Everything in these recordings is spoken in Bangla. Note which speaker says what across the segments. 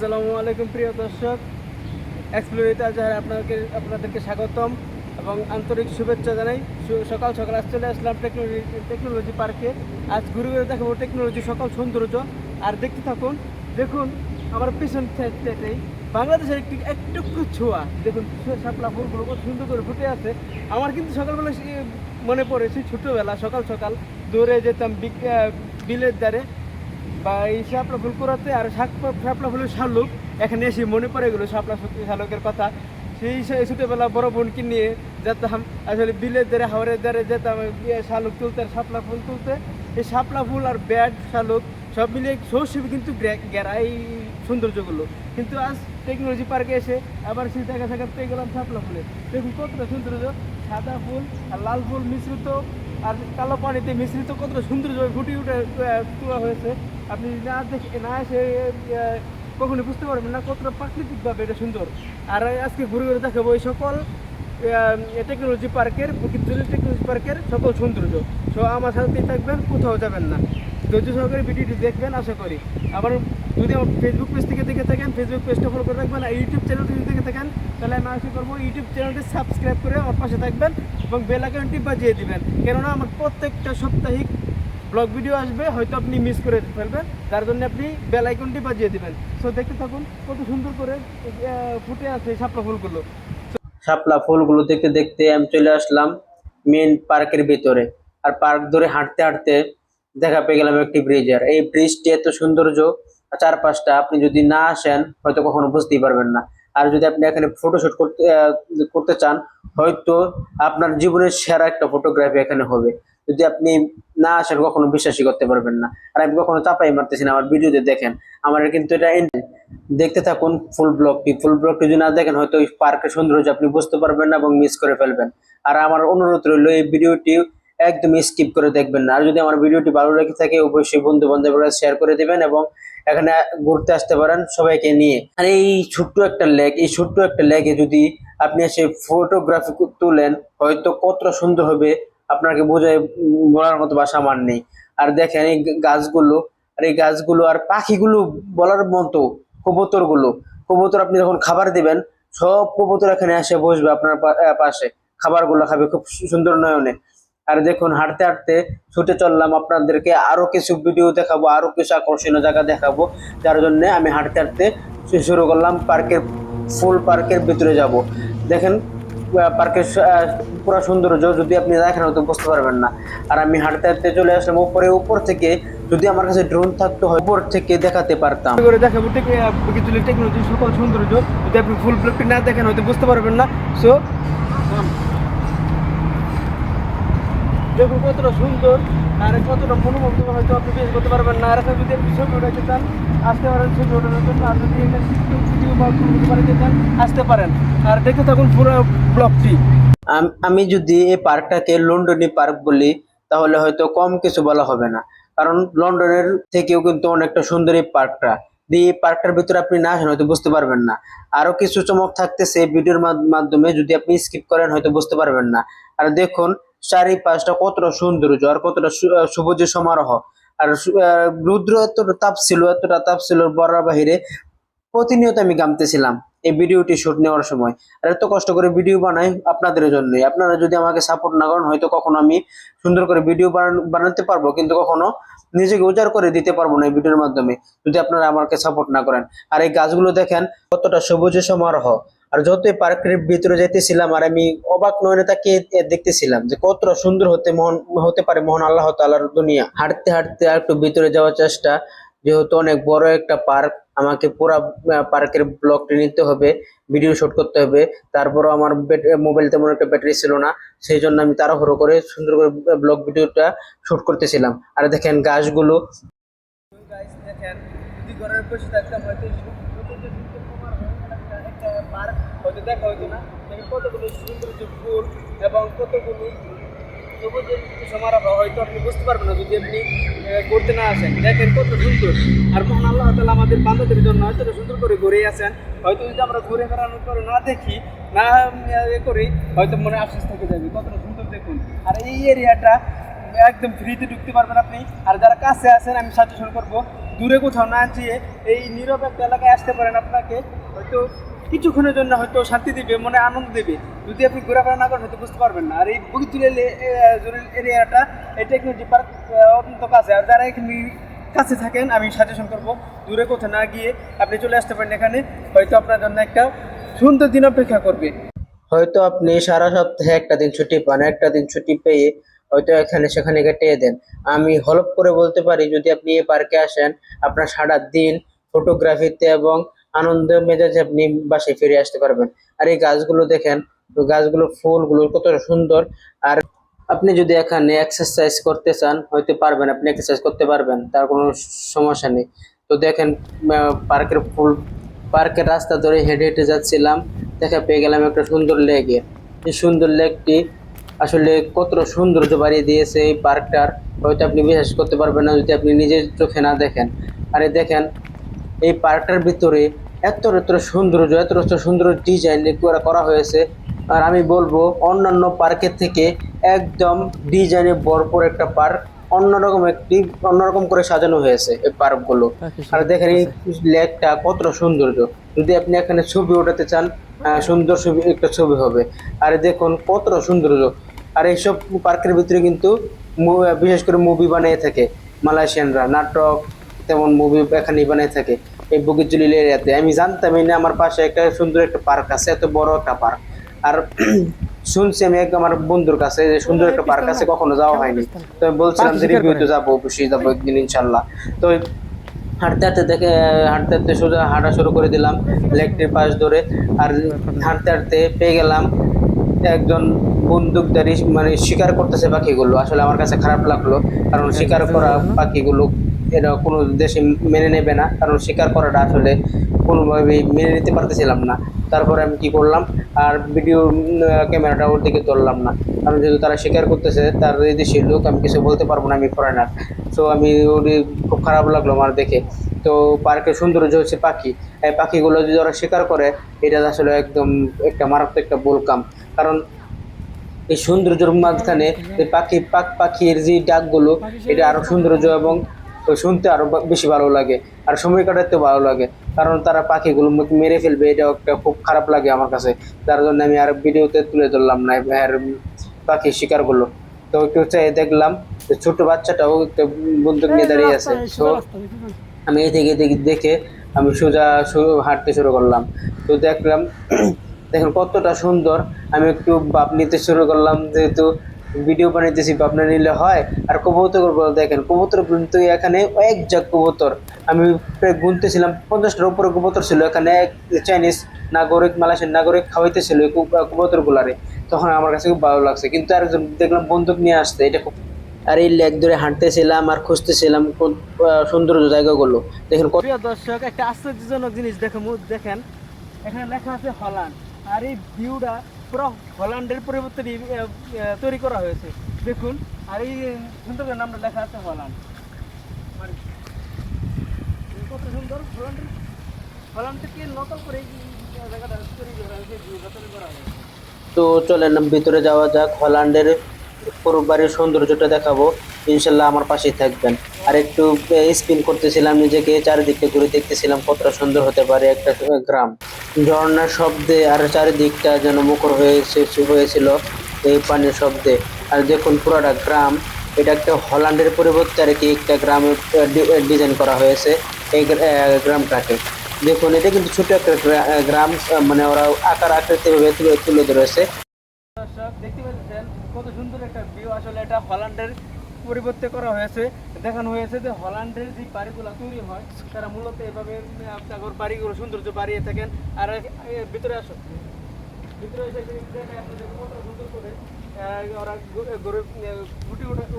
Speaker 1: আসসালামু আলাইকুম প্রিয় দর্শক। এক্সপ্লোরিতে আজহার আপনাকে, আপনাদেরকে স্বাগতম এবং আন্তরিক শুভেচ্ছা জানাই। সকাল সকাল আজ চলে আসলাম টেকনোলজি টেকনোলজি পার্কে আজ ঘুরে ঘুরে দেখাবো টেকনোলজি সকাল সৌন্দর্য। আর দেখতে থাকুন, দেখুন আমার পিছন সাইডটাতেই বাংলাদেশের একটি একটুকু ছোঁয়া দেখুন শাপলা ফুলগুলো কত সুন্দর করে ফুটে আছে। আমার কিন্তু সকালবেলা মনে পড়ে সেই ছোটোবেলা সকাল সকাল দৌড়ে যেতাম বিলের দ্বারে বা এই শাপলা ফুল করাতে আর শাপলা ফুলের শালুক, এখানে এসে মনে পড়ে গেলো শাপলা সত্যি শালুকের কথা। সেই ছোটোবেলা বড় বোনকে নিয়ে যেতাম, আসলে বিলের দ্বারে হাওড়ের দ্বারে যেতাম শালুক তুলতে আর শাপলা ফুল তুলতে। এই শাপলা ফুল আর ব্যাট, শালুক সব মিলিয়ে সৌসিবি কিন্তু গেরা এই সৌন্দর্যগুলো। কিন্তু আজ টেকনোলজি পার্কে এসে আবার সেই দেখা থাকা পেয়ে গেলাম শাপলা ফুলে। দেখুন কতটা সৌন্দর্য। সাদা ফুল আর লাল ফুল মিশ্রিত। আর কালো পানিতে মিশ্রিত কতটা সৌন্দর্য ফুটে উঠে তোলা হয়েছে, আপনি না দেখে, না এসে কখনো বুঝতে পারবেন না কতটা প্রাকৃতিকভাবে এটা সুন্দর। আর আজকে ঘুরে ঘুরে দেখাবো এই সকল টেকনোলজি পার্কের বকিতুলি টেকনোলজি পার্কের সকল সৌন্দর্য। সো আমার সাথেই থাকবেন, কোথাও যাবেন না। ধৈর্য সহকারে ভিডিওটি দেখবেন, আশা করি। আবার যদি ফেসবুক পেজ থেকে দেখে থাকেন ফেসবুক পেজটা ফলো করে রাখবেন আর ইউটিউব চ্যানেলটি যদি দেখে থাকেন, তাহলে আমি আশা করব ইউটিউব চ্যানেলটি সাবস্ক্রাইব করে আমার পাশে থাকবেন এবং বেল আইকনটি বাজিয়ে দিবেন। কেননা আমার প্রত্যেকটা সাপ্তাহিক ব্লগ ভিডিও আসবে, হয়তো আপনি মিস করে ফেলবেন, যার জন্য আপনি বেল আইকনটি বাজিয়ে দিবেন। সো দেখতে থাকুন কত সুন্দর করে ফুটে আছে শাপলা ফুলগুলো।
Speaker 2: শাপলা ফুলগুলো দেখতে দেখতে আমি চলে আসলাম মেন পার্কের ভিতরে। আর পার্ক ধরে হাঁটতে হাঁটতে দেখা পেয়ে গেলাম একটি ব্রিজের এই ব্রিজটি এত সৌন্দর্য চারপাশটা আপনি যদি না আসেন, হয়তো কখনো বুঝতেই পারবেন না। আর যদি আপনি এখানে ফটোশুট করতে করতে চান, হয়তো আপনার জীবনের সেরা একটা ফটোগ্রাফি এখানে হবে। যদি আপনি না আসেন, কখনো বিশ্বাসই করতে পারবেন না। আর আমি কখনো চাপাই মারতেছি না, আমার ভিডিওতে দেখেন। আমার কিন্তু এটা দেখতে থাকুন ফুল ব্লগটি ফুল ব্লগটি যদি না দেখেন, হয়তো ওই পার্কের সৌন্দর্য আপনি বুঝতে পারবেন না এবং মিস করে ফেলবেন। আর আমার অনুরোধ রইল, এই ভিডিওটি একদম স্কিপ করে দেখবেন না। আর যদি আমার ভিডিওটি ভালো লেগে থাকে, অবশ্যই বন্ধু বান্ধবরা শেয়ার করে দেবেন এবং এখানে ঘুরতে আসতে পারেন সবাইকে নিয়ে। আর এই ছোট্ট একটা লেক এই ছোট্ট একটা লেকে যদি আপনি এসে ফটোগ্রাফি তুলেন, হয়তো কতটা সুন্দর হবে আপনাকে বোঝায় বলার মতো ভাষা আমার নেই। আর দেখেন এই গাছগুলো, আর এই গাছগুলো আর পাখিগুলো বলার মতো কবুতরগুলো কবুতর আপনি যখন খাবার দিবেন, সব কবুতর এখানে এসে বসবে আপনার পাশে। খাবারগুলো খাবে খুব সুন্দর নয়নে। আর দেখুন, হাঁটতে হাঁটতে ছুটে চললাম। আপনাদেরকে আরও কিছু ভিডিও দেখাবো আরও কিছু আকর্ষণীয় জায়গা দেখাবো, যার জন্য আমি হাঁটতে হাঁটতে শুরু করলাম পার্কের, ফুল পার্কের ভিতরে যাব। দেখেন পার্কের পুরো সৌন্দর্য যদি আপনি দেখেন, হয়তো বুঝতে পারবেন না। আর আমি হাঁটতে হাঁটতে চলে আসলাম উপরে, উপর থেকে যদি আমার কাছে ড্রোন থাকতো, হয় উপর থেকে দেখাতে পারতাম।
Speaker 1: করে দেখাবো টেকনোলজি সকল সৌন্দর্য। যদি আপনি ফুল ব্লগটি না দেখেন, হয়তো বুঝতে পারবেন না। সো দেখুন কতটা সুন্দর, আর কতটা মনোমুগ্ধ হয়তো আপনি বেশ করতে পারবেন না। আর একটা যদি আপনি ছবি উঠাইতে চান আসতে পারেন ছবি ওঠানোর জন্য আর যদি ভিডিও বা বানাইতে চান, আসতে পারেন। আর দেখতে থাকুন পুরো ব্লগটি।
Speaker 2: আম- যদি এই পার্কটাকে লন্ডনী পার্ক বলি, তাহলে হয়তো কম কিছু বলা হবে না। কারণ লন্ডনের থেকেও কিন্তু অনেকটা সুন্দর এই পার্কটা। দিয়ে এই পার্কটার ভিতরে আপনি না আসেন, হয়তো বুঝতে পারবেন না। আরও কিছু চমক থাকতেছে ভিডিওর মাধ্যমে, যদি আপনি স্কিপ করেন, হয়তো বুঝতে পারবেন না। আর দেখুন চারিপাশটা কতটা সৌন্দর্য আর কতটা সু- আহ, সমারোহ। আর রুদ্র এতটা তাপ ছিল এতটা তাপ ছিল বড়ার বাহিরে প্রতিনিয়ত আমি গামতেছিলাম এই ভিডিওটি শুট নেওয়ার সময়। আর এত কষ্ট করে ভিডিও বানাই আপনাদের জন্যই। আপনারা যদি আমাকে সাপোর্ট না করেন হয়তো কখনো আমি সুন্দর করে ভিডিও বানাতে পারব কিন্তু কখনো নিজেকে উজাড় করে দিতে পারব না এই ভিডিওর মাধ্যমে যদি আপনারা আমাকে সাপোর্ট না করেন। আর এই গাছগুলো দেখেন কতটা সবুজে সমারোহ। আর যতই পার্কের ভিতরে যেতেছিলাম আর আমি অবাক নয়নে তাকে দেখতেছিলাম যে কতটা সুন্দর হতে মহান, হতে পারে মহান আল্লাহ তাআলার দুনিয়া। হাঁটতে হাঁটতে আর একটু ভিতরে যাওয়ার চেষ্টা, যেহেতু অনেক বড় একটা পার্ক, আমাকে পুরো পার্কের ব্লগটি নিতে হবে, ভিডিও শুট করতে হবে। তারপরও আমার মোবাইল তেমন একটা ব্যাটারি ছিল না, সেই জন্য আমি তাড়াহুড়ো করে সুন্দর করে ব্লগ ভিডিওটা শুট করতেছিলাম। আর দেখেন গাছগুলো।
Speaker 1: দেখেন যদি ঘরের বসে থাকতাম হয়তো এই সৌন্দর্য কিন্তু কমার হয় না, একটা- একটা পার্ক হয়তো দেখা হতো না। দেখেন কতগুলো সৌন্দর্য ফুল এবং কতগুলো সবুজের সমারোহ হয়তো আপনি বুঝতে পারবেন না যদি আপনি করতে না আসেন। দেখেন কত সুন্দর। আর মহান আল্লাহ তালা আমাদের বান্ধবদের জন্য এতটা সুন্দর করে ঘুরে আসেন হয়তো যদি আমরা ঘুরে বেড়ানোর পরে না দেখি, না করি, হয়তো মনে আফসোস থেকে যাবে। কতটা সুন্দর দেখুন। আর এই এরিয়াটা একদম ফ্রিতে ঢুকতে পারবেন আপনি। আর যারা কাছে আছেন, আমি সাজেশন করব, দূরে কোথাও না যেয়ে এই নীরব একটা এলাকায় আসতে পারেন আপনাকে। হয়তো কিছুক্ষণের জন্য হয়তো শান্তি দিবে, মনে আনন্দ দেবে। যদি আপনি ঘোরাফেরা না করেন, হয়তো বুঝতে পারবেন না। আর এই বগিতুলের এরিয়াটা এই টেকনোলজি পার্ক অত্যন্ত কাছে। আর যারা এখানে কাছে থাকেন, আমি সাজেশন করব, দূরে কোথাও না গিয়ে আপনি চলে আসতে পারেন এখানে। হয়তো আপনার জন্য একটা সুন্দর দিন অপেক্ষা করবে।
Speaker 2: হয়তো আপনি সারা সপ্তাহে একটা দিন ছুটি পান, একটা দিন ছুটি পেয়ে হয়তো এখানে সেখানে কাটিয়ে দেন। আমি হলপ করে বলতে পারি, যদি আপনি এই পার্কে আসেন, আপনার সারা দিন ফটোগ্রাফিতে এবং আনন্দ মেজাজে আপনি বাসায় ফিরে আসতে পারবেন। আর এই গাছগুলো দেখেন গাছগুলো ফুলগুলো কত সুন্দর। আর আপনি যদি এখানে এক্সারসাইজ করতে চান, হয়তো পারবেন, আপনি এক্সারসাইজ করতে পারবেন, তার কোনো সমস্যা নেই। তো দেখেন পার্কের ফুল, পার্কের রাস্তা ধরে হেঁটে হেঁটে যাচ্ছিলাম, দেখা পেয়ে গেলাম একটা সুন্দর লেগে এই সুন্দর লেকটি আসলে কত সৌন্দর্য বাড়িয়ে দিয়েছে এই পার্কটার, হয়তো আপনি বিশ্বাস করতে পারবেন না যদি আপনি নিজের চোখে না দেখেন। আরে দেখেন এই পার্কটার ভিতরে এত এত সৌন্দর্য এত এত সুন্দর ডিজাইন করা করা হয়েছে। আর আমি বলব অন্যান্য পার্কের থেকে একদম ডিজাইনে ভরপুর একটা পার্ক অন্যরকম একটি অন্যরকম করে সাজানো হয়েছে এই পার্কগুলো। আর দেখেন এই লেকটা কতটা সৌন্দর্য। যদি আপনি এখানে ছবি ওঠাতে চান সুন্দর ছবি একটা ছবি হবে। আর দেখুন কতটা সৌন্দর্য। আর এইসব পার্কের ভিতরে কিন্তু বিশেষ করে মুভি বানিয়ে থাকে মালয়েশিয়ানরা নাটক তেমন মুভি এখানে বানিয়ে থাকে। এই বগিজুলিল এরিয়াতে আমি জানতামই না আমার পাশে একটা সুন্দর একটা পার্ক আছে এত বড় একটা পার্ক। আর শুনছি আমি এক আমার বন্ধুর কাছে যে সুন্দর একটা পার্ক আছে কখনো যাওয়া হয়নি। তো আমি বলছিলাম যে রিভিউতে যাব অবশ্যই যাব একদিন ইনশাল্লাহ। তো হাঁটতে হাঁটতে দেখে হাঁটতে হাঁটতে সোজা হাঁটা শুরু করে দিলাম লেকটির পাশ ধরে। আর হাঁটতে হাঁটতে পেয়ে গেলাম একজন বন্দুকধারী মানে শিকার করতেছে পাখিগুলো। আসলে আমার কাছে খারাপ লাগল কারণ শিকার করা পাখিগুলো এটা কোনো দেশে মেনে নেবে না, কারণ শিকার করাটা আসলে কোনোভাবেই মেনে নিতে পারতেছিলাম না। তারপরে আমি কি করলাম, আর ভিডিও ক্যামেরাটা ওর দিকে তুললাম না। কারণ যেহেতু তারা শিকার করতেছে, তার এই দেশের লোক, আমি কিছু বলতে পারব না, আমি ফরেনার সো আমি ওর খুব খারাপ লাগল আমার দেখে। তো, পার্কের সৌন্দর্য হচ্ছে পাখি। এই পাখিগুলো যদি ওরা শিকার করে, এটা আসলে একদম একটা মারাত্মক একটা ভুল কাম। কারণ এই সৌন্দর্যের মাঝখানে পাখি পাক পাখির যে ডাকগুলো, এটা আরও সৌন্দর্য এবং শুনতে আরও বা- বেশি ভালো লাগে, আর সময় কাটাতে ভালো লাগে, কারণ তারা পাখিগুলো মেরে ফেলবে এটা একটা খুব খারাপ লাগে আমার কাছে, তার জন্য আমি আর ভিডিওতে তুলে ধরলাম না আর পাখি শিকারগুলো। তো একটু চাই দেখলাম ছোট বাচ্চাটাও একটা বন্দুক নিয়ে দাঁড়িয়ে আছে, তো আমি এই থেকে দেখে- আমি সোজা হাঁটতে শুরু করলাম। তো দেখলাম, দেখেন কতটা সুন্দর, আমি একটু বাপ নিতে শুরু করলাম যেহেতু ভিডিও বানাইতেছি, ভাবনা নিলে হয়। আর কবুতর বলে দেখেন, কবুতর কিন্তু এখানে এক জাগ কবুতর। আমি গুনতেছিলাম, পঞ্চাশটার উপরে কবুতর ছিল। এখানে এক চাইনিজ নাগরিক, মালয়েশিয়ান নাগরিক খাওয়াইতেছিল কবুতর গুলারে তখন আমার কাছে খুব ভালো লাগছে। কিন্তু আরেকজন দেখলাম বন্দুক নিয়ে আসছে, এটা খুব আর এই লেক ধরে হাঁটতেছিলাম আর খুঁজতেছিলাম সৌন্দর্য জায়গাগুলো। দেখেন
Speaker 1: প্রিয় দর্শক, একটা আশ্চর্যজনক জিনিস দেখেন দেখেন, এখানে লেখা আছে হল্যান্ড আর এই ভিউটা পুরো হল্যান্ডের পরিবর্তে তৈরি করা হয়েছে। দেখুন, আর এই সুন্দর নামটা লেখা আছে হল্যান্ড। মানে কত সুন্দর হল্যান্ড থেকে করে জায়গাটা তৈরি করা হয়েছে করা হয়েছে।
Speaker 2: তো চলেন, ভিতরে যাওয়া যাক, হল্যান্ডের পুরো বাড়ির সৌন্দর্যটা দেখাবো। ইনশাল্লাহ আমার পাশেই থাকবেন। আর একটু স্পিন করতেছিলাম, নিজেকে চারিদিকে ঘুরে দেখতেছিলাম, কতটা সুন্দর হতে পারে একটা গ্রাম। ঝর্ণার শব্দে আর চারিদিকটা যেন মুখর হয়েছে হয়েছিল এই পানির শব্দে। আর দেখুন পুরোটা গ্রাম, এটা একটা হল্যান্ডের পরিবর্তে আর কি একটা গ্রামে ডিজাইন করা হয়েছে এই গ্রামটাকে। দেখুন, এটা কিন্তু ছোট একটা গ্রাম মানে ওরা আকার আকৃতিভাবে তুলে তুলে ধরেছে
Speaker 1: দর্শক দেখতে পাচ্ছেন কত সুন্দর একটা ভিউ আসলে এটা হল্যান্ডের পরিবর্তে করা হয়েছে। দেখানো হয়েছে যে হল্যান্ডের যে বাড়িগুলো তৈরি হয়, তারা মূলত এভাবে আপনার বাড়িগুলো, সৌন্দর্য বাড়িয়ে থাকেন। আর ভিতরে আসো। ভিতরে এসে সুন্দর করে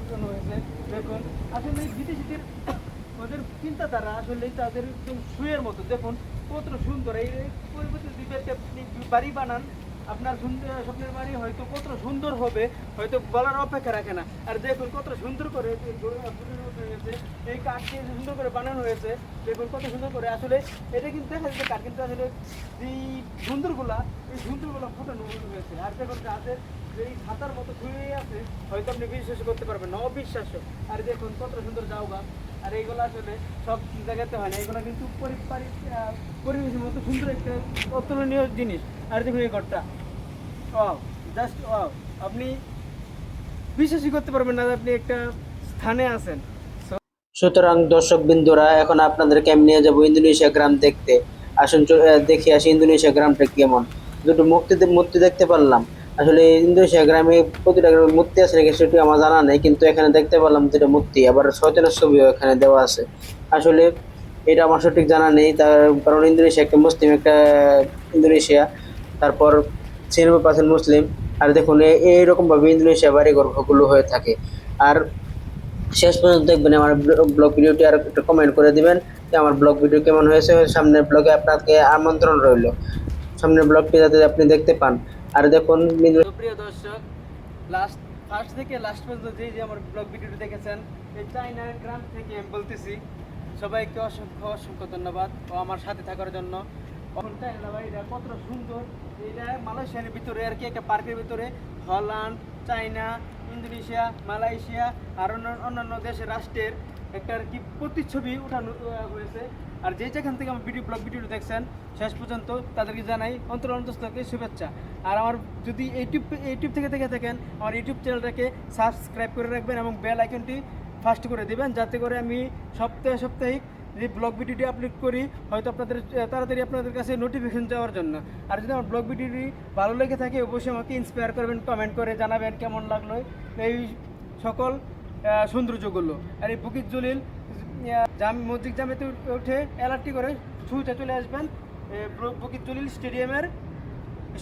Speaker 1: উঠানো হয়েছে। দেখুন, আসলে ওদের চিন্তাধারা আসলে তাদের মতো। দেখুন কত সুন্দর। এই বাড়ি বানান আপনার স্বপ্নের বাড়ি হয়তো কত সুন্দর হবে, হয়তো বলার অপেক্ষা রাখে না। আর দেখুন কত সুন্দর করে এই গড়ে ফুটে ওঠা হয়েছে এই কাঠ দিয়ে সুন্দর করে বানানো হয়েছে, দেখুন কত সুন্দর করে। আসলে এটা কিন্তু দেখা যাচ্ছে কাঠ, কিন্তু আসলে এই সুন্দরগুলা এই সুন্দরগুলা ফুটানো হয়েছে। আর দেখুন যে এই ছাতার মতো ধুয়ে আছে, হয়তো আপনি বিশ্বাস করতে পারবেন না অবিশ্বাস্য আর দেখুন কত সুন্দর জাউগা আর এইগুলো আসলে সব জায়গাতে হয় না। এগুলো কিন্তু পরি- পরিবেশের মতো সুন্দর একটা অতুলনীয় জিনিস। আর দেখুন এই ঘরটা। জাস্ট ও আপনি বিশ্বাসই করতে পারবেন না আপনি একটা স্থানে আছেন।
Speaker 2: সুতরাং দর্শক বিন্দুরা, এখন আপনাদেরকে আমি নিয়ে যাব ইন্দোনেশিয়া গ্রাম দেখতে। আসুন দেখে আসি ইন্দোনেশিয়া গ্রামটা কেমন। দুটো মূর্তি মূর্তি দেখতে পারলাম। আসলে ইন্দোনেশিয়া গ্রামে প্রতিটা গ্রামে মূর্তি আছে নাকি সেটি আমার জানা নেই, কিন্তু এখানে দেখতে পারলাম দুটো মূর্তি, আবার শয়তানের ছবিও এখানে দেওয়া আছে। আসলে এটা আমার সঠিক জানা নেই, তার কারণ ইন্দোনেশিয়া একটা মুসলিম, একটা ইন্দোনেশিয়া, তারপর ছিয়ানব্বই পার্সেন্ট মুসলিম। আর দেখুন এইরকমভাবে ইন্দোনেশিয়া বাড়িঘরগুলো হয়ে থাকে। আর শেষ পর্যন্ত দেখবেন আমার ব্লগ ভিডিওটি আর একটু কমেন্ট করে দিবেন যে আমার ব্লগ ভিডিও কেমন হয়েছে। সামনের ব্লগে আপনাকে আমন্ত্রণ রইল। সামনের ব্লগটি যাতে আপনি দেখতে পান। আর দেখুন
Speaker 1: সুপ্রিয় দর্শক লাস্ট ফার্স্ট থেকে লাস্ট পর্যন্ত যে যে আমার ব্লগ ভিডিওটি দেখেছেন, এই চাইনা গ্রাম থেকে আমি বলতেছি, সবাইকে অসংখ্য অসংখ্য ধন্যবাদ ও আমার সাথে থাকার জন্য। চাইনা বাড়িটা কতটা সুন্দর এটা মালয়েশিয়ার ভিতরে আর কি, একটা পার্কের ভিতরে, হল্যান্ড চাইনা ইন্দোনেশিয়া, মালয়েশিয়া আর অন্যান্য দেশের রাষ্ট্রের একটা আর কি প্রতিচ্ছবি উঠানো হয়েছে। আর যে যেখান থেকে আমার ভিডিও ব্লগ ভিডিওটি দেখছেন, শেষ পর্যন্ত তাদেরকে জানাই অন্তর অন্তস্থকে শুভেচ্ছা। আর আমার যদি ইউটিউব ইউটিউব থেকে দেখে থাকেন, আমার ইউটিউব চ্যানেলটাকে সাবস্ক্রাইব করে রাখবেন এবং বেল আইকনটি ফার্স্ট করে দিবেন, যাতে করে আমি সপ্তাহে সাপ্তাহিক যে ব্লগ ভিডিওটি আপলোড করি, হয়তো আপনাদের তাড়াতাড়ি আপনাদের কাছে নোটিফিকেশন যাওয়ার জন্য। আর যদি আমার ব্লগ ভিডিওটি ভালো লেগে থাকে, অবশ্যই আমাকে ইন্সপায়ার করবেন কমেন্ট করে জানাবেন কেমন লাগল। এই সকল সৌন্দর্যগুলো আর এই বুকির জলিল জাম মসজিদ জামেতে উঠে অ্যালার্টটি করে ছুটে চলে আসবেন বুকির জলিল স্টেডিয়ামের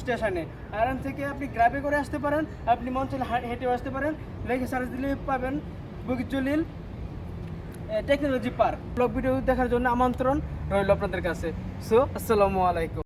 Speaker 1: স্টেশনে। আরাম থেকে আপনি গ্রাবে করে আসতে পারেন, আপনি মন চলে হেঁটেও আসতে পারেন লেখে সার্চ দিলে পাবেন Bukit Jalil technology park. Blog video দেখার জন্য আমন্ত্রণ রইল আপনাদের কাছে। সো, আসসালামু আলাইকুম।